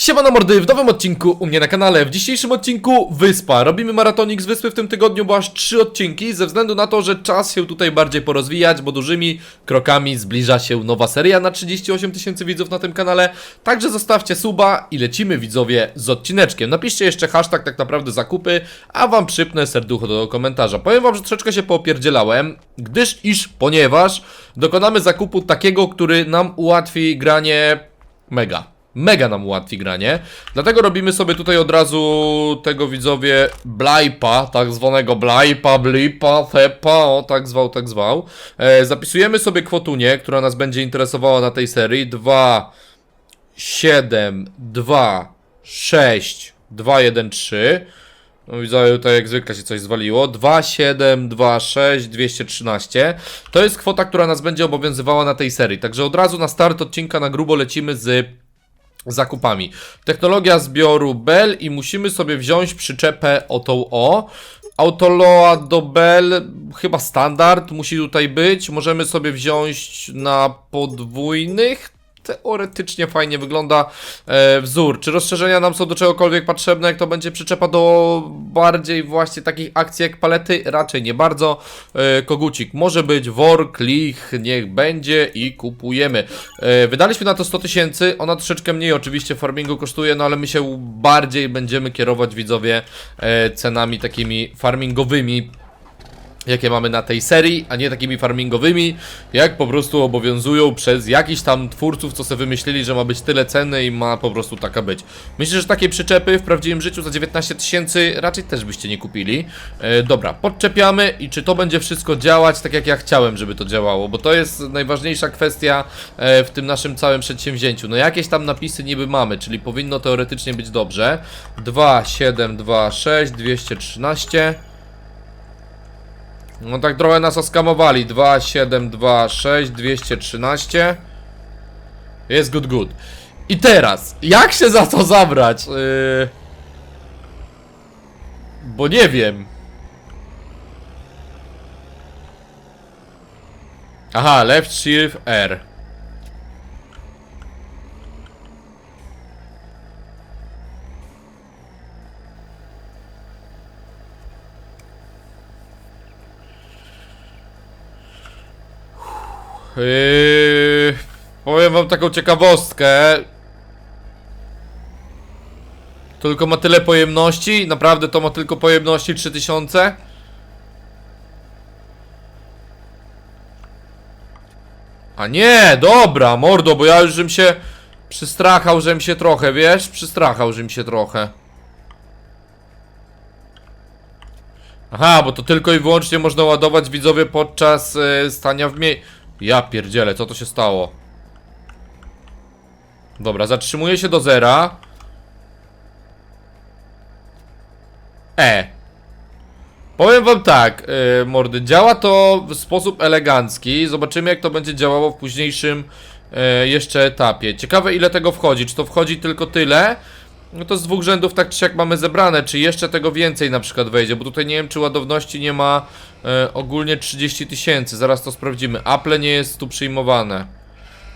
Siemano mordy, w nowym odcinku u mnie na kanale. W dzisiejszym odcinku Wyspa. Robimy maratonik z Wyspy w tym tygodniu, bo aż trzy odcinki, ze względu na to, że czas się tutaj bardziej porozwijać, bo dużymi krokami zbliża się nowa seria na 38 tysięcy widzów na tym kanale. Także zostawcie suba i lecimy widzowie z odcineczkiem. Napiszcie jeszcze hashtag tak naprawdę zakupy, a wam przypnę serducho do komentarza. Powiem wam, że troszeczkę się popierdzielałem, gdyż iż, ponieważ dokonamy zakupu takiego, który nam ułatwi granie mega. Mega nam ułatwi granie. Dlatego robimy sobie tutaj od razu tego widzowie Blajpa, tak zwanego Blajpa, Blipa, Tepa, o tak zwał, tak zwał. E, zapisujemy sobie kwotunię, która nas będzie interesowała na tej serii. 2, 7, 2, 6, 2, 1, 3. No widzowie, tutaj jak zwykle się coś zwaliło. 2, 7, 2, 6, 213. To jest kwota, która nas będzie obowiązywała na tej serii. Także od razu na start odcinka na grubo lecimy z zakupami. Technologia zbioru Bell i musimy sobie wziąć przyczepę o tą o. Autoloa do Bell, chyba standard musi tutaj być. Możemy sobie wziąć na podwójnych. Teoretycznie fajnie wygląda e, wzór. Czy rozszerzenia nam są do czegokolwiek potrzebne, jak to będzie przyczepa do bardziej właśnie takich akcji jak palety? Raczej nie bardzo. E, kogucik może być, wor, klich, niech będzie i kupujemy. E, wydaliśmy na to 100 tysięcy, ona troszeczkę mniej oczywiście farmingu kosztuje, no ale my się bardziej będziemy kierować widzowie e, cenami takimi farmingowymi jakie mamy na tej serii, a nie takimi farmingowymi, jak po prostu obowiązują przez jakichś tam twórców, co sobie wymyślili, że ma być tyle ceny i ma po prostu taka być. Myślę, że takie przyczepy w prawdziwym życiu za 19 tysięcy raczej też byście nie kupili. E, dobra, podczepiamy i czy to będzie wszystko działać tak jak ja chciałem, żeby to działało, bo to jest najważniejsza kwestia e, w tym naszym całym przedsięwzięciu. No jakieś tam napisy niby mamy, czyli powinno teoretycznie być dobrze. 2, 7, 2, 6, 213. No tak trochę nas oskamowali. 2, 7, 2, 6, 213. Jest good, good. I teraz, jak się za to zabrać? Yy... Bo nie wiem. Aha, left shift R. Yy, powiem wam taką ciekawostkę. Tylko ma tyle pojemności? Naprawdę to ma tylko pojemności 3000? A nie, dobra, mordo, bo ja już żem się przystrachał, żem się trochę, wiesz? Przystrachał, żem się trochę. Aha, bo to tylko i wyłącznie można ładować widzowie podczas e, stania w mie... Ja pierdzielę, co to się stało? Dobra, zatrzymuje się do zera. E. Powiem wam tak, yy, mordy, działa to w sposób elegancki. Zobaczymy jak to będzie działało w późniejszym yy, jeszcze etapie. Ciekawe ile tego wchodzi. Czy to wchodzi tylko tyle? No to z dwóch rzędów tak czy siak mamy zebrane, czy jeszcze tego więcej na przykład wejdzie, bo tutaj nie wiem czy ładowności nie ma e, ogólnie 30 tysięcy, zaraz to sprawdzimy. Apple nie jest tu przyjmowane.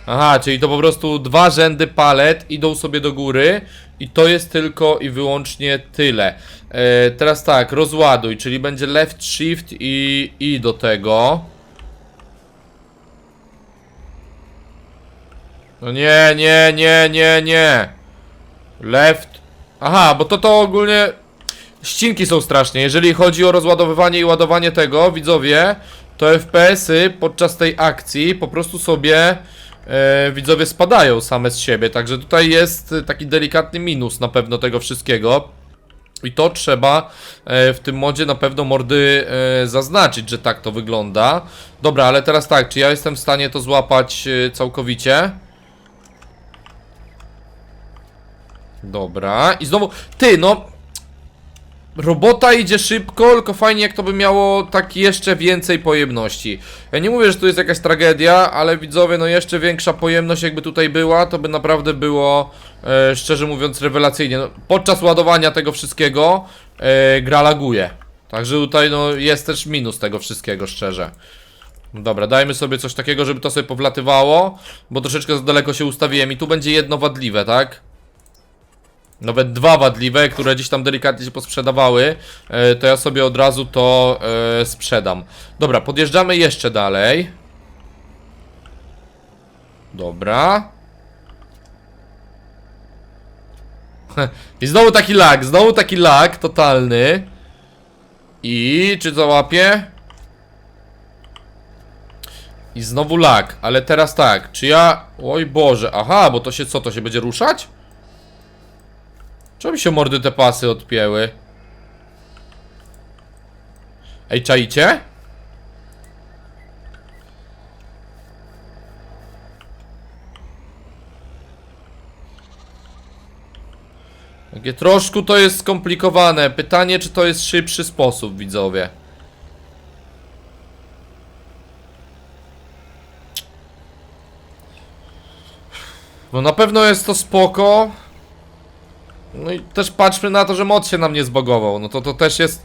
Aha, czyli to po prostu dwa rzędy palet idą sobie do góry i to jest tylko i wyłącznie tyle. E, teraz tak, rozładuj, czyli będzie left shift i, i do tego. No nie, nie, nie, nie, nie. Left. Aha, bo to to ogólnie. Ścinki są strasznie. Jeżeli chodzi o rozładowywanie i ładowanie tego, widzowie, to FPS-y podczas tej akcji po prostu sobie e, widzowie spadają same z siebie. Także tutaj jest taki delikatny minus na pewno tego wszystkiego. I to trzeba e, w tym modzie na pewno mordy e, zaznaczyć, że tak to wygląda. Dobra, ale teraz tak, czy ja jestem w stanie to złapać e, całkowicie? Dobra, i znowu, ty no Robota idzie szybko, tylko fajnie jak to by miało tak jeszcze więcej pojemności. Ja nie mówię, że to jest jakaś tragedia, ale widzowie, no jeszcze większa pojemność jakby tutaj była, to by naprawdę było, e, szczerze mówiąc, rewelacyjnie. No, Podczas ładowania tego wszystkiego e, gra laguje. Także tutaj no jest też minus tego wszystkiego, szczerze. Dobra, dajmy sobie coś takiego, żeby to sobie powlatywało Bo troszeczkę za daleko się ustawiłem i tu będzie jedno wadliwe, tak? Nawet dwa wadliwe, które gdzieś tam delikatnie się posprzedawały, e, to ja sobie od razu to e, sprzedam. Dobra, podjeżdżamy jeszcze dalej. Dobra. I znowu taki lag, znowu taki lag totalny. I czy załapie? I znowu lag, ale teraz tak, czy ja... Oj Boże, aha, bo to się co, to się będzie ruszać? Czemu się mordy te pasy odpięły? Ej, czaicie? Takie troszkę to jest skomplikowane. Pytanie, czy to jest szybszy sposób, widzowie. No na pewno jest to spoko. No i też patrzmy na to, że mod się nam nie zbogował. No to to też jest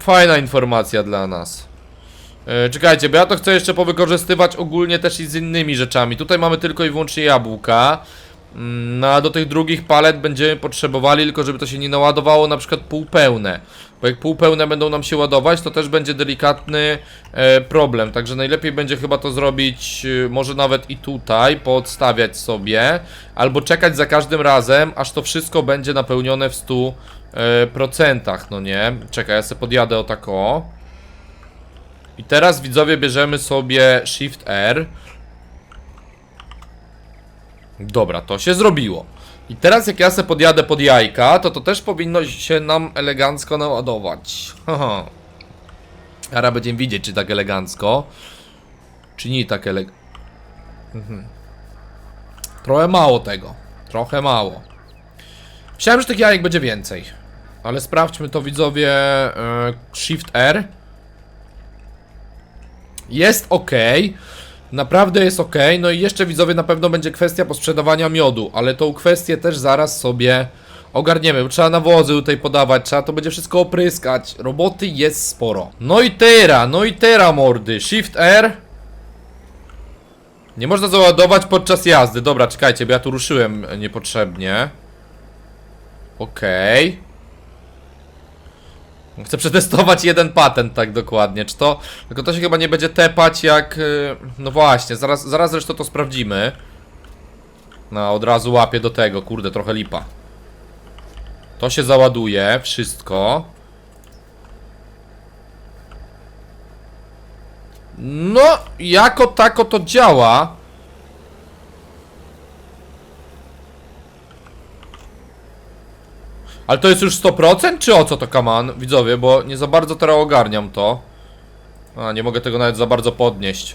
fajna informacja dla nas. E, czekajcie, bo ja to chcę jeszcze powykorzystywać ogólnie też i z innymi rzeczami. Tutaj mamy tylko i wyłącznie jabłka. No a do tych drugich palet będziemy potrzebowali, tylko żeby to się nie naładowało na przykład półpełne. Bo jak półpełne będą nam się ładować, to też będzie delikatny e, problem. Także najlepiej będzie chyba to zrobić, e, może nawet i tutaj, podstawiać sobie, albo czekać za każdym razem, aż to wszystko będzie napełnione w 100%, e, procentach, no nie? Czekaj, ja sobie podjadę o tak o. I teraz widzowie bierzemy sobie Shift R. Dobra, to się zrobiło. I teraz jak ja se podjadę pod jajka, to to też powinno się nam elegancko naładować. Haha. Teraz będziemy widzieć, czy tak elegancko, czy nie tak elegancko. Mhm. Trochę mało tego. Trochę mało. Myślałem, że tych jajek będzie więcej. Ale sprawdźmy to widzowie. e, Shift R. Jest ok. Naprawdę jest ok. No i jeszcze widzowie na pewno będzie kwestia posprzedawania miodu, ale tą kwestię też zaraz sobie ogarniemy. Trzeba nawozy tutaj podawać, trzeba to będzie wszystko opryskać. Roboty jest sporo. No i teraz, no i teraz mordy. Shift R. Nie można załadować podczas jazdy. Dobra, czekajcie, bo ja tu ruszyłem niepotrzebnie. Okej. Chcę przetestować jeden patent tak dokładnie, czy to... Tylko to się chyba nie będzie tepać jak... y, No właśnie, zaraz, zaraz zresztą to sprawdzimy. No, od razu łapię do tego, kurde, trochę lipa. To się załaduje, wszystko. No, jako tako to działa. Ale to jest już 100% czy o co to kaman? Widzowie, bo nie za bardzo teraz ogarniam to. A, nie mogę tego nawet za bardzo podnieść.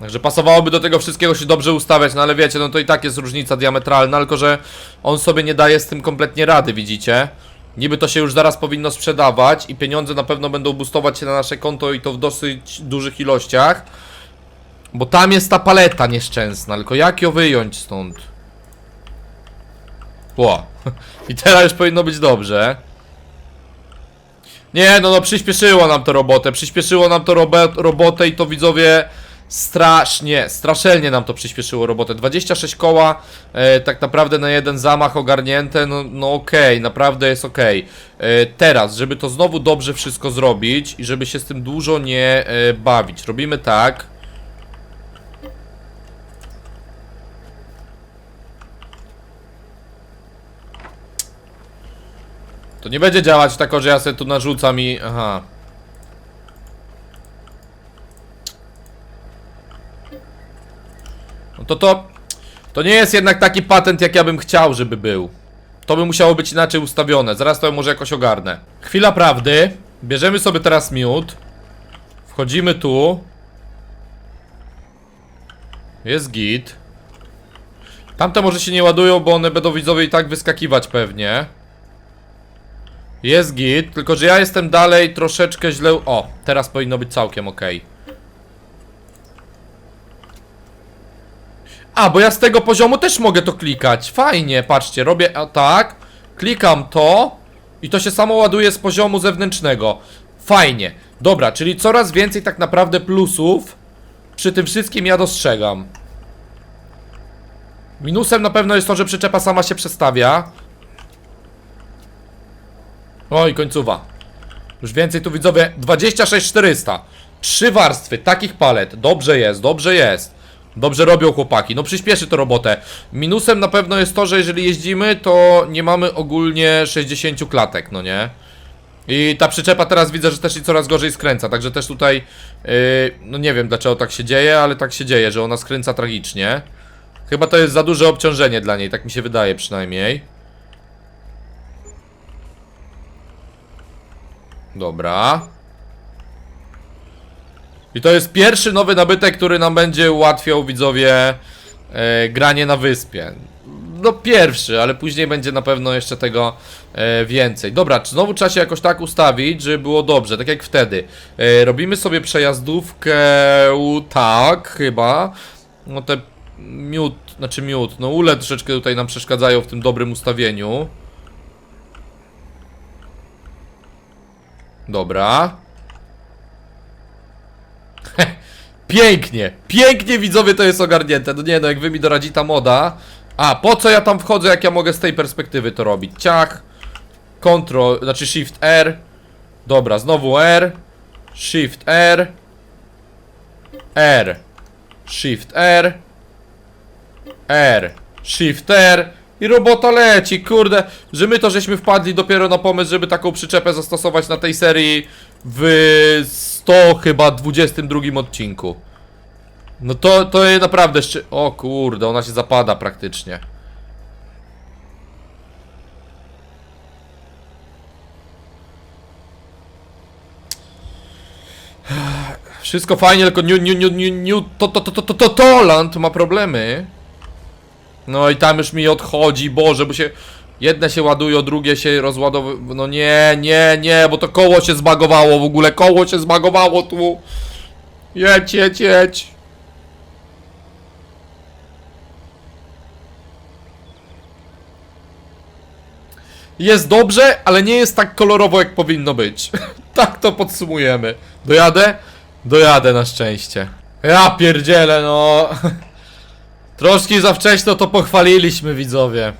Także pasowałoby do tego wszystkiego się dobrze ustawiać, no ale wiecie, no to i tak jest różnica diametralna, tylko że on sobie nie daje z tym kompletnie rady, widzicie? Niby to się już zaraz powinno sprzedawać i pieniądze na pewno będą boostować się na nasze konto i to w dosyć dużych ilościach. Bo tam jest ta paleta nieszczęsna, tylko jak ją wyjąć stąd? Ło. I teraz już powinno być dobrze. Nie, no no przyspieszyło nam to robotę, przyspieszyło nam to robe, robotę i to widzowie strasznie, straszelnie nam to przyspieszyło robotę. 26 koła e, tak naprawdę na jeden zamach ogarnięte, no, no okej, naprawdę jest okej. E, teraz, żeby to znowu dobrze wszystko zrobić i żeby się z tym dużo nie e, bawić, robimy tak. To nie będzie działać tak, że ja sobie tu narzucam i... Aha. No to to... To nie jest jednak taki patent, jak ja bym chciał, żeby był. To by musiało być inaczej ustawione. Zaraz to może jakoś ogarnę. Chwila prawdy. Bierzemy sobie teraz miód. Wchodzimy tu. Jest git. Tamte może się nie ładują, bo one będą widzowie i tak wyskakiwać pewnie. Jest git, tylko że ja jestem dalej troszeczkę źle... O, teraz powinno być całkiem ok. A, bo ja z tego poziomu też mogę to klikać. Fajnie, patrzcie, robię tak, klikam to i to się samo ładuje z poziomu zewnętrznego. Fajnie. Dobra, czyli coraz więcej tak naprawdę plusów przy tym wszystkim ja dostrzegam. Minusem na pewno jest to, że przyczepa sama się przestawia. Oj, końcowa. Już więcej tu widzowie. 26400. Trzy warstwy takich palet. Dobrze jest, dobrze jest. Dobrze robią chłopaki. No przyspieszy to robotę. Minusem na pewno jest to, że jeżeli jeździmy, to nie mamy ogólnie 60 klatek, no nie? I ta przyczepa teraz widzę, że też się coraz gorzej skręca, także też tutaj, yy, no nie wiem dlaczego tak się dzieje, ale tak się dzieje, że ona skręca tragicznie. Chyba to jest za duże obciążenie dla niej, tak mi się wydaje przynajmniej. Dobra. I to jest pierwszy nowy nabytek, który nam będzie ułatwiał widzowie e, granie na wyspie. No pierwszy, ale później będzie na pewno jeszcze tego e, więcej. Dobra, znowu trzeba się jakoś tak ustawić, żeby było dobrze, tak jak wtedy. E, robimy sobie przejazdówkę, tak, chyba. No te miód, znaczy miód, no ule troszeczkę tutaj nam przeszkadzają w tym dobrym ustawieniu. Dobra. Pięknie, pięknie widzowie to jest ogarnięte. No nie no, jak wy mi doradzi ta moda. A, po co ja tam wchodzę, jak ja mogę z tej perspektywy to robić? Ciach. Ctrl, znaczy Shift R. Dobra, znowu R. Shift R. R. Shift R. R. Shift R. I robota leci, kurde, że my to żeśmy wpadli dopiero na pomysł, żeby taką przyczepę zastosować na tej serii w 100 chyba 22 odcinku. No to, to jest naprawdę szczy... O kurde, ona się zapada praktycznie. Wszystko fajnie, tylko New, New, New, New, New, to, to, to, to, to, to, Toland ma problemy. No i tam już mi odchodzi, Boże, bo się... Jedne się ładują, drugie się rozładowują. No nie, nie, nie, bo to koło się zbagowało w ogóle, koło się zbagowało tu. Jedź, jedź, jedź. Jest dobrze, ale nie jest tak kolorowo, jak powinno być. tak to podsumujemy. Dojadę? Dojadę na szczęście. Ja pierdzielę, no. Troszkę za wcześnie to pochwaliliśmy, widzowie.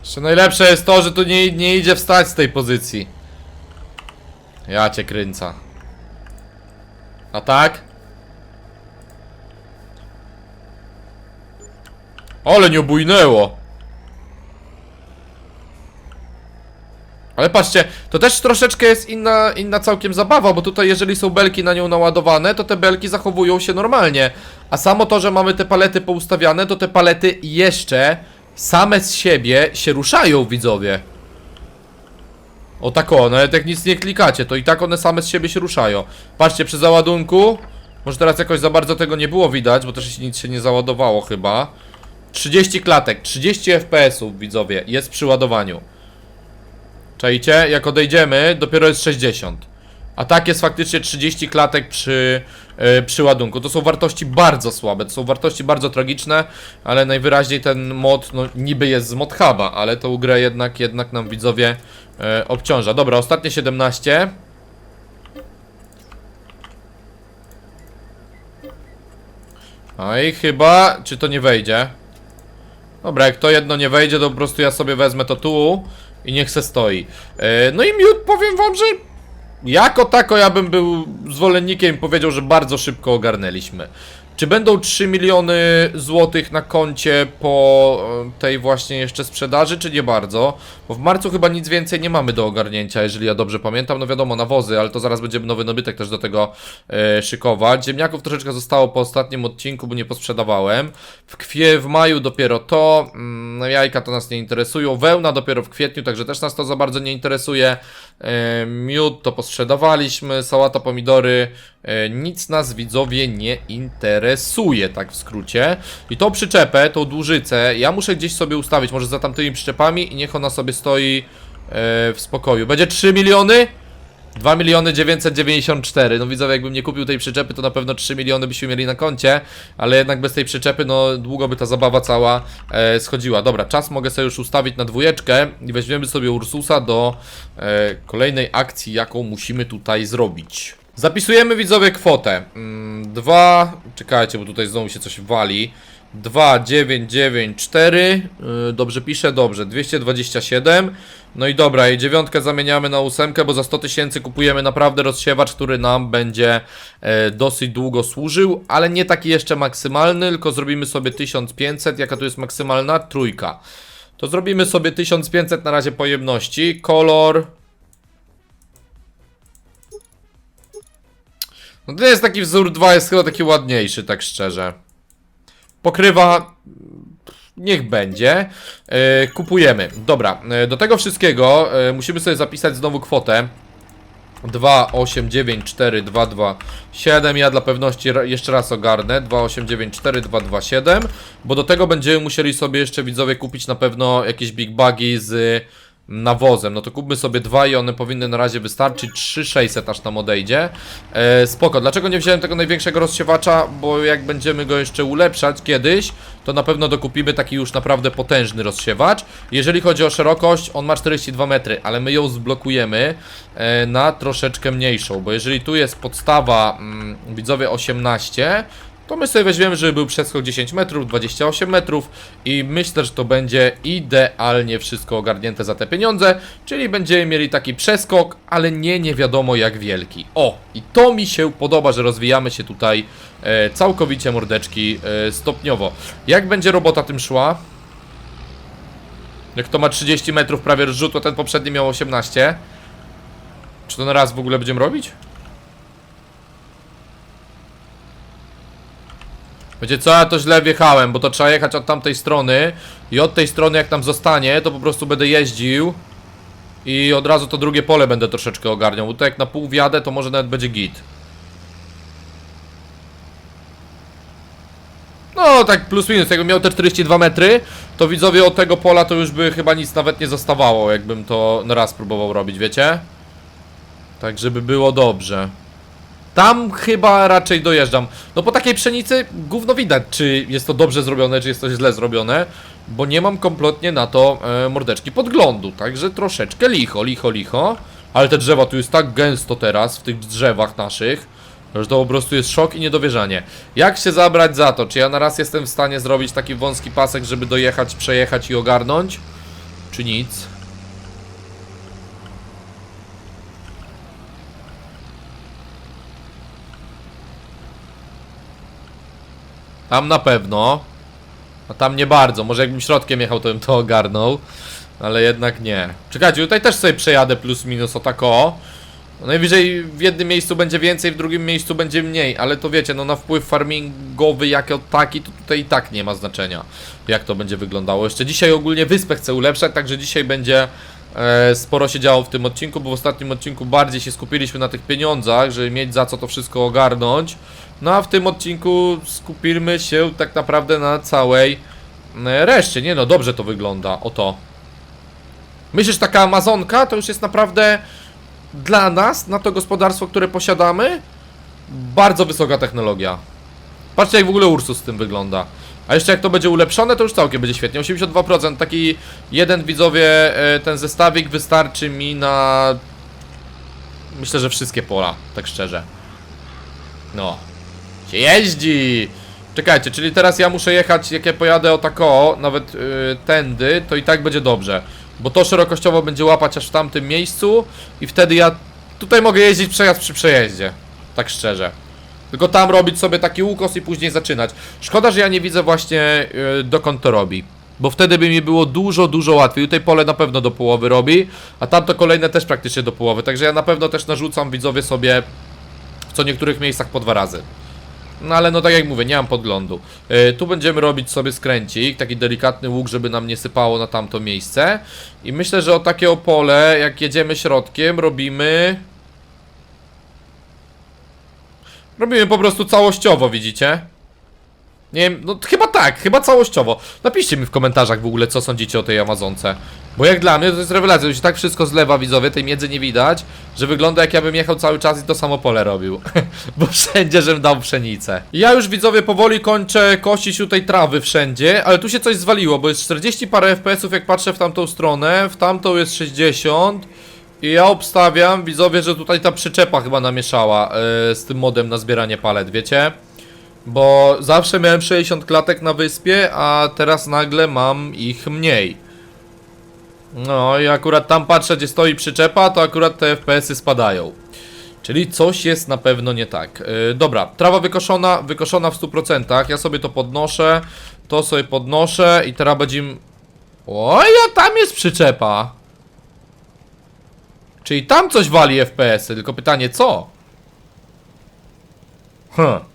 Jeszcze najlepsze jest to, że tu nie, nie idzie wstać z tej pozycji. Ja cię kręca. A tak? Ale nie obujnęło. Ale patrzcie, to też troszeczkę jest inna, inna całkiem zabawa, bo tutaj jeżeli są belki na nią naładowane, to te belki zachowują się normalnie. A samo to, że mamy te palety poustawiane, to te palety jeszcze same z siebie się ruszają, widzowie. O tak o, nawet jak nic nie klikacie, to i tak one same z siebie się ruszają. Patrzcie, przy załadunku, może teraz jakoś za bardzo tego nie było widać, bo też nic się nie załadowało chyba. 30 klatek, 30 FPS-ów, widzowie, jest przy ładowaniu. Czajcie? Jak odejdziemy, dopiero jest 60. A tak jest faktycznie 30 klatek przy, yy, przy ładunku. To są wartości bardzo słabe, to są wartości bardzo tragiczne, ale najwyraźniej ten mod, no niby jest z mod huba, ale tą grę jednak, jednak nam widzowie yy, obciąża. Dobra, ostatnie 17. No i chyba, czy to nie wejdzie? Dobra, jak to jedno nie wejdzie, to po prostu ja sobie wezmę to tu i niech se stoi. E, no i miód, powiem wam, że jako tako ja bym był zwolennikiem i powiedział, że bardzo szybko ogarnęliśmy. Czy będą 3 miliony złotych na koncie po e, tej właśnie jeszcze sprzedaży, czy nie bardzo? Bo w marcu chyba nic więcej nie mamy do ogarnięcia, jeżeli ja dobrze pamiętam. No wiadomo, nawozy, ale to zaraz będziemy nowy nabytek też do tego e, szykować. Ziemniaków troszeczkę zostało po ostatnim odcinku, bo nie posprzedawałem. W kwie, w maju dopiero to. Mm, no jajka to nas nie interesują. Wełna dopiero w kwietniu, także też nas to za bardzo nie interesuje. E, miód to posprzedawaliśmy, sałata, pomidory. E, nic nas widzowie nie interesuje, tak w skrócie. I tą przyczepę, tą dłużycę, ja muszę gdzieś sobie ustawić, może za tamtymi przyczepami i niech ona sobie stoi e, w spokoju. Będzie 3 miliony? 2 miliony 994. No widzowie, jakbym nie kupił tej przyczepy, to na pewno 3 miliony byśmy mieli na koncie, ale jednak bez tej przyczepy, no długo by ta zabawa cała e, schodziła. Dobra, czas mogę sobie już ustawić na dwójeczkę i weźmiemy sobie Ursusa do e, kolejnej akcji, jaką musimy tutaj zrobić. Zapisujemy widzowie kwotę. Mm, Dwa, czekajcie, bo tutaj znowu się coś wali. 2, 9, 9, 4. Yy, dobrze piszę, dobrze. 227. No i dobra, i dziewiątkę zamieniamy na ósemkę, bo za 100 tysięcy kupujemy naprawdę rozsiewacz, który nam będzie e, dosyć długo służył, ale nie taki jeszcze maksymalny, tylko zrobimy sobie 1500. Jaka tu jest maksymalna? Trójka. To zrobimy sobie 1500 na razie pojemności. Kolor. No to jest taki wzór 2, jest chyba taki ładniejszy, tak szczerze. Pokrywa. Niech będzie. E, kupujemy. Dobra, e, do tego wszystkiego e, musimy sobie zapisać znowu kwotę. 2, 8, 9, 4, 2, 2, 7. Ja dla pewności jeszcze raz ogarnę. 2, 8, 9, 4, 2, 2, 7. Bo do tego będziemy musieli sobie jeszcze widzowie kupić na pewno jakieś big bugi z nawozem. No to kupmy sobie dwa i one powinny na razie wystarczyć. 3600 aż tam odejdzie. E, spoko. Dlaczego nie wziąłem tego największego rozsiewacza? Bo jak będziemy go jeszcze ulepszać kiedyś, to na pewno dokupimy taki już naprawdę potężny rozsiewacz. Jeżeli chodzi o szerokość, on ma 42 metry, ale my ją zblokujemy e, na troszeczkę mniejszą, bo jeżeli tu jest podstawa, mm, widzowie 18, to my sobie weźmiemy, żeby był przeskok 10 metrów, 28 metrów i myślę, że to będzie idealnie wszystko ogarnięte za te pieniądze, czyli będziemy mieli taki przeskok, ale nie nie wiadomo jak wielki. O, i to mi się podoba, że rozwijamy się tutaj e, całkowicie mordeczki e, stopniowo. Jak będzie robota tym szła? Jak to ma 30 metrów prawie to ten poprzedni miał 18. Czy to na raz w ogóle będziemy robić? Wiecie co, ja to źle wjechałem, bo to trzeba jechać od tamtej strony i od tej strony jak tam zostanie, to po prostu będę jeździł i od razu to drugie pole będę troszeczkę ogarniał, bo to jak na pół wjadę, to może nawet będzie git. No, tak plus minus, jakbym miał te 42 metry, to widzowie od tego pola to już by chyba nic nawet nie zostawało, jakbym to raz próbował robić, wiecie? Tak, żeby było dobrze. Tam chyba raczej dojeżdżam. No po takiej pszenicy gówno widać, czy jest to dobrze zrobione, czy jest to źle zrobione, bo nie mam kompletnie na to e, mordeczki podglądu, także troszeczkę licho, licho, licho. Ale te drzewa tu jest tak gęsto teraz, w tych drzewach naszych, że to po prostu jest szok i niedowierzanie. Jak się zabrać za to? Czy ja na raz jestem w stanie zrobić taki wąski pasek, żeby dojechać, przejechać i ogarnąć? Czy nic? Tam na pewno. A tam nie bardzo. Może jakbym środkiem jechał, to bym to ogarnął. Ale jednak nie. Czekajcie, tutaj też sobie przejadę plus minus o tak o. No najwyżej w jednym miejscu będzie więcej, w drugim miejscu będzie mniej, ale to wiecie, no na wpływ farmingowy jako taki, to tutaj i tak nie ma znaczenia, jak to będzie wyglądało. Jeszcze dzisiaj ogólnie wyspę chcę ulepszać, także dzisiaj będzie e, sporo się działo w tym odcinku, bo w ostatnim odcinku bardziej się skupiliśmy na tych pieniądzach, żeby mieć za co to wszystko ogarnąć. No a w tym odcinku skupimy się tak naprawdę na całej e, reszcie. Nie no, dobrze to wygląda, oto. Myślę, że taka Amazonka to już jest naprawdę dla nas, na to gospodarstwo, które posiadamy, bardzo wysoka technologia. Patrzcie jak w ogóle Ursus z tym wygląda. A jeszcze jak to będzie ulepszone, to już całkiem będzie świetnie. 82%, taki jeden widzowie, e, ten zestawik wystarczy mi na... Myślę, że wszystkie pola, tak szczerze. No. Się jeździ! Czekajcie, czyli teraz ja muszę jechać, jak ja pojadę o tak o, nawet yy, tędy, to i tak będzie dobrze. Bo to szerokościowo będzie łapać aż w tamtym miejscu i wtedy ja tutaj mogę jeździć przejazd przy przejeździe. Tak szczerze. Tylko tam robić sobie taki ukos i później zaczynać. Szkoda, że ja nie widzę właśnie yy, dokąd to robi. Bo wtedy by mi było dużo, dużo łatwiej. Tutaj pole na pewno do połowy robi, a tamto kolejne też praktycznie do połowy. Także ja na pewno też narzucam widzowie sobie w co niektórych miejscach po dwa razy. No ale no tak jak mówię, nie mam podglądu. Yy, tu będziemy robić sobie skręcik, taki delikatny łuk, żeby nam nie sypało na tamto miejsce. I myślę, że o takie pole, jak jedziemy środkiem, robimy... Robimy po prostu całościowo, widzicie? Nie wiem, no chyba tak, chyba całościowo. Napiszcie mi w komentarzach w ogóle, co sądzicie o tej Amazonce. Bo jak dla mnie to jest rewelacja, to się tak wszystko zlewa, widzowie, tej miedzy nie widać, że wygląda jak ja bym jechał cały czas i to samo pole robił. Bo wszędzie, żebym dał pszenicę. Ja już, widzowie, powoli kończę kosić tutaj trawy wszędzie, ale tu się coś zwaliło, bo jest 40 parę FPS-ów, jak patrzę w tamtą stronę, w tamtą jest 60, I ja obstawiam, widzowie, że tutaj ta przyczepa chyba namieszała yy, z tym modem na zbieranie palet, wiecie? Bo zawsze miałem 60 klatek na wyspie, a teraz nagle mam ich mniej. No i akurat tam patrzę, gdzie stoi przyczepa, to akurat te FPS-y spadają. Czyli coś jest na pewno nie tak. Yy, dobra, trawa wykoszona, wykoszona w 100%. Ja sobie to podnoszę, to sobie podnoszę i teraz będziemy... Oj, a tam jest przyczepa. Czyli tam coś wali FPS-y, tylko pytanie co? Hm.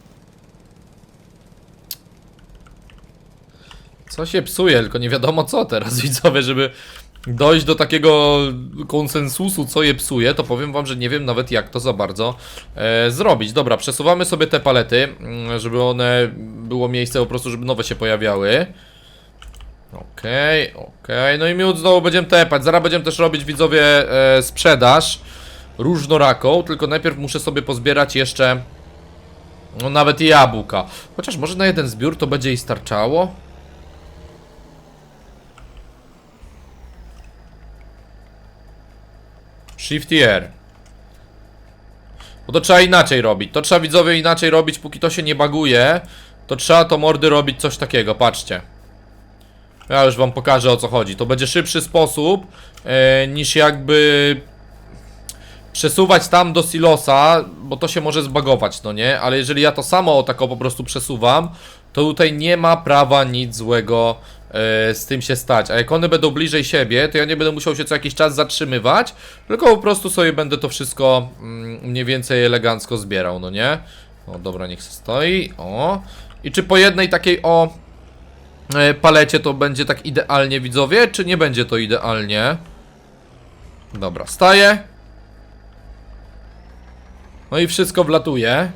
Co się psuje, tylko nie wiadomo co teraz widzowie, żeby dojść do takiego konsensusu, co je psuje, to powiem wam, że nie wiem nawet jak to za bardzo e, zrobić. Dobra, przesuwamy sobie te palety, mm, żeby one było miejsce po prostu, żeby nowe się pojawiały. Okej, okej, no i miód znowu będziemy tepać, zaraz będziemy też robić widzowie e, sprzedaż różnoraką, tylko najpierw muszę sobie pozbierać jeszcze no nawet jabłka. Chociaż może na jeden zbiór to będzie i starczało. Shift i R. Bo to trzeba inaczej robić. To trzeba widzowie inaczej robić, póki to się nie baguje. To trzeba to mordy robić coś takiego, patrzcie. Ja już wam pokażę o co chodzi. To będzie szybszy sposób e, niż jakby przesuwać tam do silosa, bo to się może zbagować, no nie? Ale jeżeli ja to samo tako po prostu przesuwam, to tutaj nie ma prawa nic złego z tym się stać. A jak one będą bliżej siebie, to ja nie będę musiał się co jakiś czas zatrzymywać, tylko po prostu sobie będę to wszystko mm, mniej więcej elegancko zbierał, no nie? O, dobra, niech się stoi. O. I czy po jednej takiej o e, palecie to będzie tak idealnie, widzowie? Czy nie będzie to idealnie? Dobra, staję. No i wszystko wlatuje.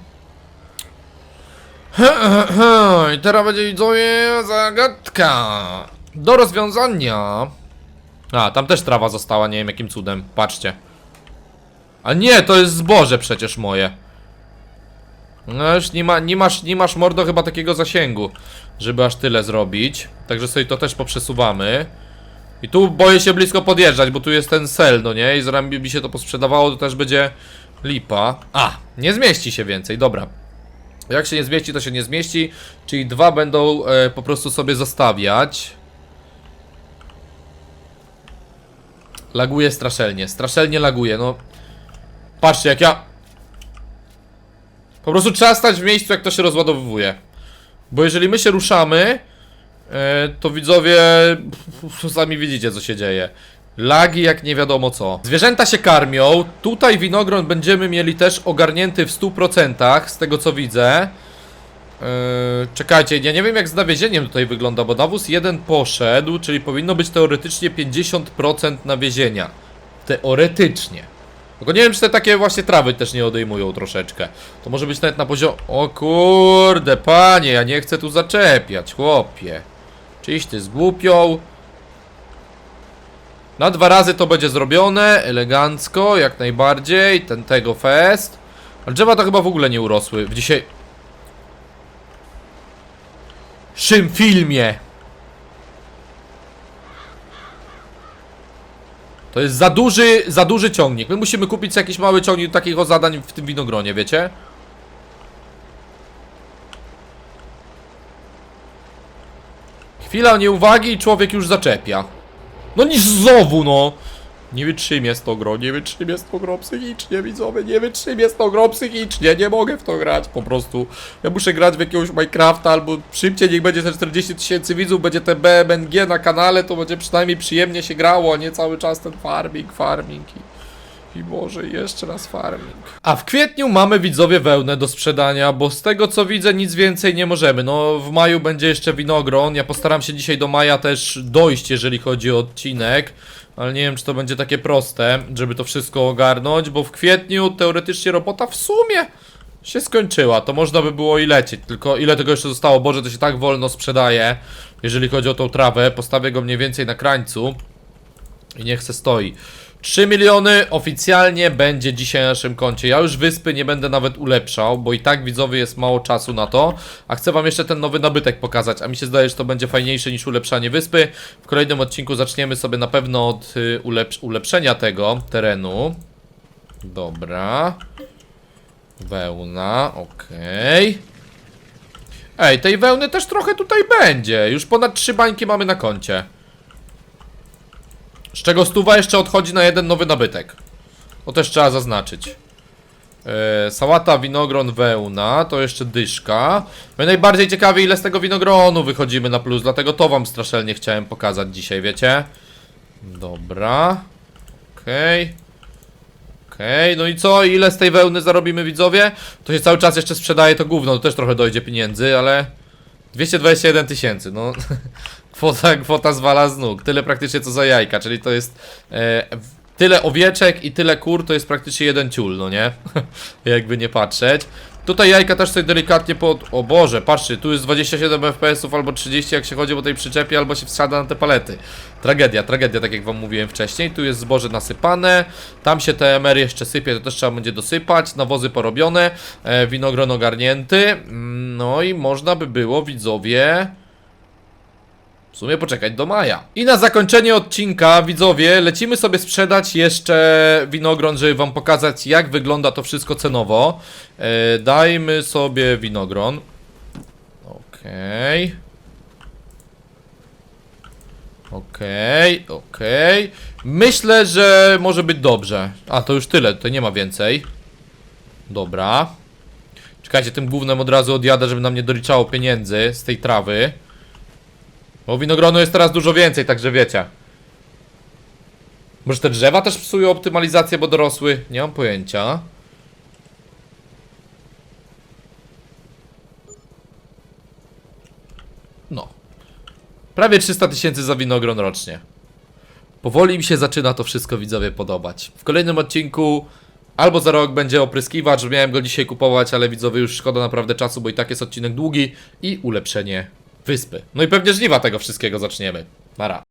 I teraz będzie widzowie zagadka. Do rozwiązania. A, tam też trawa została, nie wiem jakim cudem. Patrzcie. A nie, to jest zboże przecież moje. No już nie, ma, nie, masz, nie masz mordo chyba takiego zasięgu, żeby aż tyle zrobić. Także sobie to też poprzesuwamy. I tu boję się blisko podjeżdżać, bo tu jest ten sel, no nie? I zaraz mi się to posprzedawało, to też będzie lipa. A, nie zmieści się więcej, dobra. Jak się nie zmieści, to się nie zmieści. Czyli dwa będą e, po prostu sobie zostawiać. Laguje straszelnie, straszelnie laguje, no. Patrzcie, jak ja... Po prostu trzeba stać w miejscu, jak to się rozładowuje. Bo jeżeli my się ruszamy, e, to widzowie sami widzicie, co się dzieje. Lagi jak nie wiadomo co. Zwierzęta się karmią. Tutaj winogron będziemy mieli też ogarnięty w 100% z tego co widzę. Yy, czekajcie, ja nie wiem jak z nawiezieniem tutaj wygląda, bo nawóz jeden poszedł, czyli powinno być teoretycznie 50% nawiezienia. Teoretycznie. Tylko nie wiem, czy te takie właśnie trawy też nie odejmują troszeczkę. To może być nawet na poziomie... O kurde, panie, ja nie chcę tu zaczepiać, chłopie. Czyś ty zgłupią. Na dwa razy to będzie zrobione, elegancko, jak najbardziej, ten tego fest. Ale drzewa to chyba w ogóle nie urosły w dzisiaj... Szym filmie! To jest za duży, za duży ciągnik. My musimy kupić jakiś mały ciągnik takiego zadań w tym winogronie, wiecie? Chwila nieuwagi i człowiek już zaczepia. No niż znowu, no! Nie wytrzymie z to gro, nie wytrzymie z to gro psychicznie, widzowie, nie wytrzymie z to gro psychicznie, nie mogę w to grać po prostu. Ja muszę grać w jakiegoś Minecrafta, albo szybciej niech będzie te 40 tysięcy widzów, będzie te BMNG na kanale, to będzie przynajmniej przyjemnie się grało, a nie cały czas ten farming, farming i... I może jeszcze raz farming. A w kwietniu mamy widzowie wełnę do sprzedania, bo z tego co widzę nic więcej nie możemy. No w maju będzie jeszcze winogron. Ja postaram się dzisiaj do maja też dojść, jeżeli chodzi o odcinek. Ale nie wiem, czy to będzie takie proste, żeby to wszystko ogarnąć, bo w kwietniu teoretycznie robota w sumie się skończyła. To można by było i lecieć. Tylko ile tego jeszcze zostało? Boże, to się tak wolno sprzedaje, jeżeli chodzi o tą trawę. Postawię go mniej więcej na krańcu. I niech se stoi. 3 miliony oficjalnie będzie dzisiaj na naszym koncie. Ja już wyspy nie będę nawet ulepszał, bo i tak widzowie jest mało czasu na to. A chcę wam jeszcze ten nowy nabytek pokazać, a mi się zdaje, że to będzie fajniejsze niż ulepszanie wyspy. W kolejnym odcinku zaczniemy sobie na pewno od y, ulepsz ulepszenia tego terenu. Dobra. Wełna, okej. Ej, tej wełny też trochę tutaj będzie. Już ponad trzy bańki mamy na koncie. Z czego stuwa jeszcze odchodzi na jeden nowy nabytek. To też trzeba zaznaczyć. E, sałata, winogron, wełna, to jeszcze dyszka. Mnie najbardziej ciekawi ile z tego winogronu wychodzimy na plus, dlatego to wam strasznie chciałem pokazać dzisiaj, wiecie? Dobra. Okej. Okej, no i co? Ile z tej wełny zarobimy widzowie? To się cały czas jeszcze sprzedaje to gówno, to też trochę dojdzie pieniędzy, ale... 221 tysięcy, no... kwota, kwota zwala z nóg. Tyle praktycznie co za jajka, czyli to jest... E, tyle owieczek i tyle kur to jest praktycznie jeden ciul, no nie? Jakby nie patrzeć. Tutaj jajka też sobie delikatnie pod... O Boże, patrzcie, tu jest 27 fps albo 30 jak się chodzi po tej przyczepie, albo się wsada na te palety. Tragedia, tragedia, tak jak wam mówiłem wcześniej. Tu jest zboże nasypane, tam się TMR jeszcze sypie, to też trzeba będzie dosypać, nawozy porobione, e, winogron ogarnięty. Mm, No i można by było, widzowie... W sumie poczekać do maja. I na zakończenie odcinka, widzowie, lecimy sobie sprzedać jeszcze winogron, żeby wam pokazać jak wygląda to wszystko cenowo. E, dajmy sobie winogron. Okej. Okej, okej. Myślę, że może być dobrze. A, to już tyle, tutaj nie ma więcej. Dobra. Czekajcie, tym głównym od razu odjadę, żeby nam nie doliczało pieniędzy z tej trawy. Bo winogronu jest teraz dużo więcej, także wiecie. Może te drzewa też psują optymalizację, bo dorosły? Nie mam pojęcia. No. Prawie 300 tysięcy za winogron rocznie. Powoli mi się zaczyna to wszystko widzowie podobać. W kolejnym odcinku albo za rok będzie opryskiwacz, miałem go dzisiaj kupować, ale widzowie już szkoda naprawdę czasu, bo i tak jest odcinek długi i ulepszenie wyspy. No i pewnie żniwa tego wszystkiego zaczniemy. Nara.